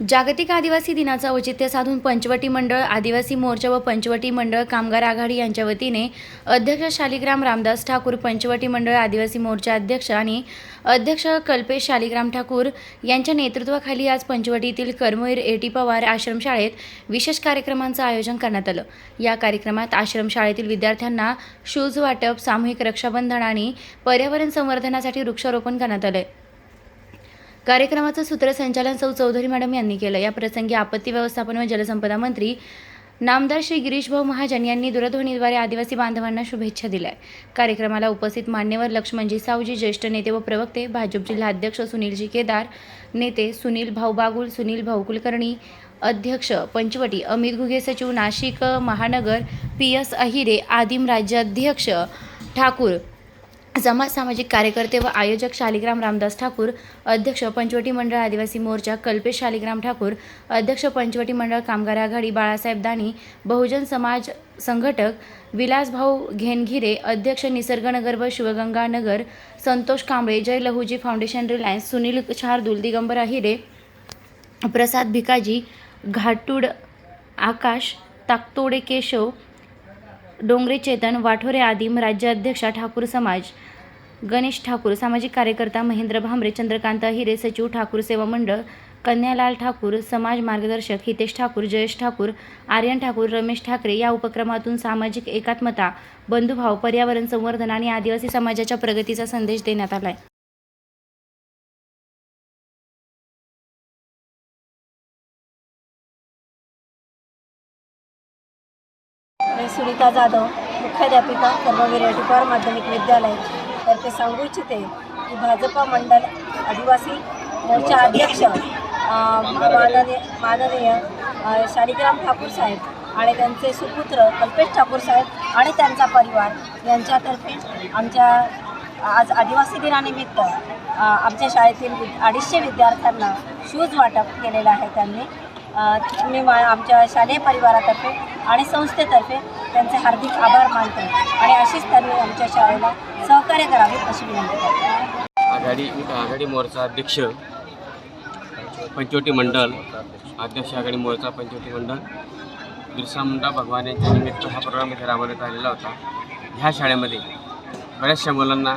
जागतिक आदिवासी दिनाचं औचित्य साधून पंचवटी मंडळ आदिवासी मोर्चा व पंचवटी मंडळ कामगार आघाडी यांच्या वतीने अध्यक्ष शालिग्राम रामदास ठाकूर पंचवटी मंडळ आदिवासी मोर्चा अध्यक्ष आणि अध्यक्ष कल्पेश शालिग्राम ठाकूर यांच्या नेतृत्वाखाली आज पंचवटीतील कर्मवीर एटी पवार आश्रमशाळेत विशेष कार्यक्रमांचं आयोजन करण्यात आलं. या कार्यक्रमात आश्रमशाळेतील विद्यार्थ्यांना शूज वाटप सामूहिक रक्षाबंधन आणि पर्यावरण संवर्धनासाठी वृक्षारोपण करण्यात आलं कार्यक्रमाचं सूत्रसंचालन सौ चौधरी मॅडम यांनी केलं. या प्रसंगी आपत्ती व्यवस्थापन व जलसंपदा मंत्री नामदार श्री गिरीशभाऊ महाजन यांनी दूरध्वनीद्वारे आदिवासी बांधवांना शुभेच्छा दिल्या. कार्यक्रमाला उपस्थित मान्यवर लक्ष्मणजी सावजी ज्येष्ठ नेते व प्रवक्ते भाजप जिल्हाध्यक्ष सुनीलजी केदार नेते सुनील भाऊ बागुल सुनील भाऊ कुलकर्णी अध्यक्ष पंचवटी अमित घुगे सचिव नाशिक महानगर पी एस अहिरे आदिम राज्याध्यक्ष ठाकूर समाज सामाजिक कार्यकर्ते व आयोजक शालिग्राम रामदास ठाकूर अध्यक्ष पंचवटी मंडळ आदिवासी मोर्चा कल्पेश शालिग्राम ठाकूर अध्यक्ष पंचवटी मंडळ कामगार आघाडी बाळासाहेब दाणी बहुजन समाज संघटक विलासभाऊ घेनघिरे अध्यक्ष निसर्गनगर व शिवगंगा नगर संतोष कांबळे जय लहुजी फाउंडेशन रिलायन्स सुनील शार्दुल दिगंबर अहिरे प्रसाद भिकाजी घाटूड आकाश ताकतोडे केशव डोंगरे चेतन वाठोरे आदिम राज्याध्यक्षा ठाकूर समाज गणेश ठाकूर सामाजिक कार्यकर्ता महेंद्र भांबरे चंद्रकांत हिरे सचिव ठाकूर सेवा मंडळ कन्यालाल ठाकूर समाज मार्गदर्शक हितेश ठाकूर जयेश ठाकूर आर्यन ठाकूर रमेश ठाकरे या उपक्रमातून सामाजिक एकात्मता बंधुभाव पर्यावरण संवर्धन आणि आदिवासी समाजाच्या प्रगतीचा संदेश देण्यात आला आहे मी सुनीता जाधव मुख्याध्यापिका कर्मवीर एटीपवार माध्यमिक विद्यालय. तर ते सांगू इच्छिते की भाजपा मंडल आदिवासी मोर्चा अध्यक्ष माननीय माननीय शालिग्राम ठाकूर साहेब आणि त्यांचे सुपुत्र कल्पेश ठाकूर साहेब आणि त्यांचा परिवार यांच्यातर्फे आमच्या आज आदिवासी दिनानिमित्त आमच्या शाळेतील अडीचशे विद्यार्थ्यांना शूज वाटप केलेलं आहे त्यांनी. मी मा आमच्या शालेय परिवारातर्फे आणि संस्थेतर्फे त्यांचे हार्दिक आभार मानतो आणि अशीच त्यांनी आमच्या शाळेला सहकार्य करावे अशी विनंती करते. आघाडी आघाडी मोर्चा अध्यक्ष पंचवटी मंडळ अध्यक्ष आघाडी मोर्चा पंचवटी मंडळ बिरसा मुंडा भगवान यांच्या निमित्त हा प्रोग्राम इथे राबवण्यात आलेला होता. ह्या शाळेमध्ये बऱ्याचशा मुलांना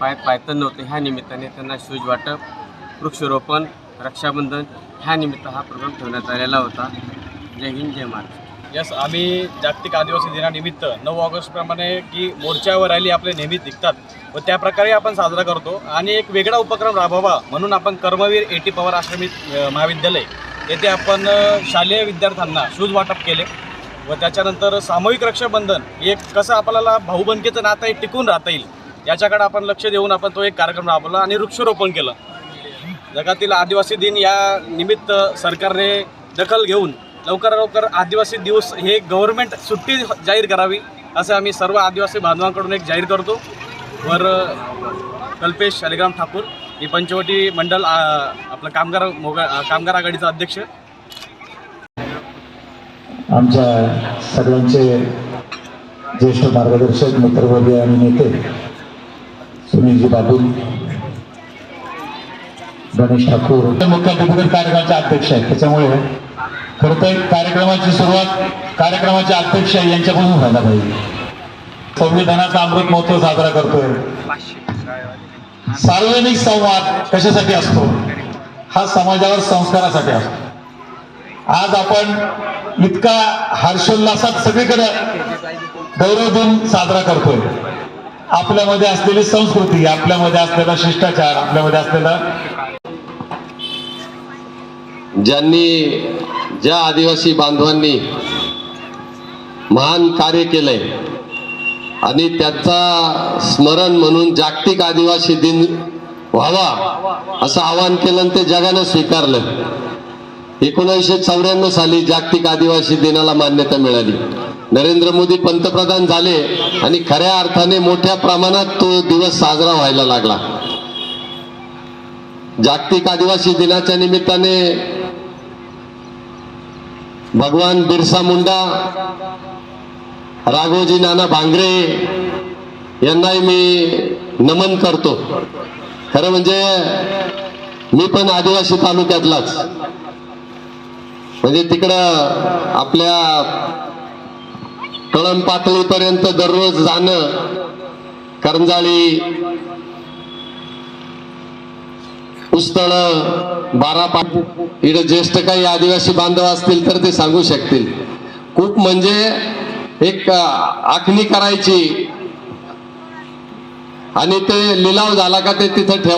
पाय पायतन नव्हते. ह्या निमित्ताने त्यांना शूज वाटप वृक्षारोपण रक्षाबंधन ह्या निमित्त हा प्रोग्राम ठेवण्यात आलेला होता. जय हिंद जय महाराष्ट्र. यस आम्ही जागतिक आदिवासी दिनानिमित्त नऊ ऑगस्टप्रमाणे की मोर्चावर राहिली रॅली आपले नेहमीच निघतात व त्याप्रकारे आपण साजरा करतो. आणि एक वेगळा उपक्रम राबवावा म्हणून आपण कर्मवीर एटी पवार आश्रमित महाविद्यालय येथे आपण शालेय विद्यार्थ्यांना शूज वाटप केले व त्याच्यानंतर सामूहिक रक्षाबंधन एक कसं आपल्याला भाऊबंदकीचं नातं हे टिकून राहता येईल याच्याकडे आपण लक्ष देऊन आपण तो एक कार्यक्रम राबवला आणि वृक्षारोपण केलं. जगातील आदिवासी दिन या निमित्त सरकारने दखल घेऊन लवकरात लवकर आदिवासी दिवस हे गव्हर्नमेंट सुट्टी जाहीर करावी असं आम्ही सर्व आदिवासी बांधवांकडून एक जाहीर करतो. वर कल्पेश शालिग्राम ठाकूर ही पंचवटी मंडल आपलं कामगार मोगा कामगार आघाडीचा अध्यक्ष. आमच्या सर्वांचे ज्येष्ठ मार्गदर्शक मित्रवर्ग आणि नेते सुनीलजी बाबूल गणेश ठाकूर. मुख्य कार्यक्रमाचे अध्यक्ष आहेत. त्याच्यामुळे खरं तर कार्यक्रमाची सुरुवात कार्यक्रमाचे अध्यक्ष यांच्यापासून व्हायला पाहिजे. संविधानाचा अमृत महोत्सव साजरा करतोय. सार्वजनिक संवाद कशासाठी असतो? हा समाजावर संस्कारासाठी असतो. आज आपण इतका हर्षोल्लासात सगळीकडे गौरव दिन साजरा करतोय. आपल्यामध्ये असलेली संस्कृती आपल्यामध्ये असलेला शिष्टाचार आपल्यामध्ये असलेला ज्यांनी ज्या आदिवासी बांधवांनी महान कार्य केलंय आणि त्याचा स्मरण म्हणून जागतिक आदिवासी दिन व्हावा असं आवाहन केलं आणि ते जगानं स्वीकारलं. एकोणीसशे चौऱ्याण्णव साली जागतिक आदिवासी दिनाला मान्यता मिळाली. नरेंद्र मोदी पंतप्रधान झाले आणि खऱ्या अर्थाने मोठ्या प्रमाणात तो दिवस साजरा व्हायला लागला. जागतिक आदिवासी दिनाच्या निमित्ताने भगवान बिरसा मुंडा राघोजी नाना भांगरे यांनाही मी नमन करतो. खरं म्हणजे मी पण आदिवासी तालुक्यातलाच. म्हणजे तिकडं आपल्या कळम पातळीपर्यंत दररोज जाणं करंजाळी पुस्तळ बारा पाट इकडे ज्येष्ठ काही आदिवासी बांधव असतील तर ते सांगू शकतील. खूप म्हणजे एक आखणी करायची. आणि ते लिलाव झाला का ते तिथं ठेव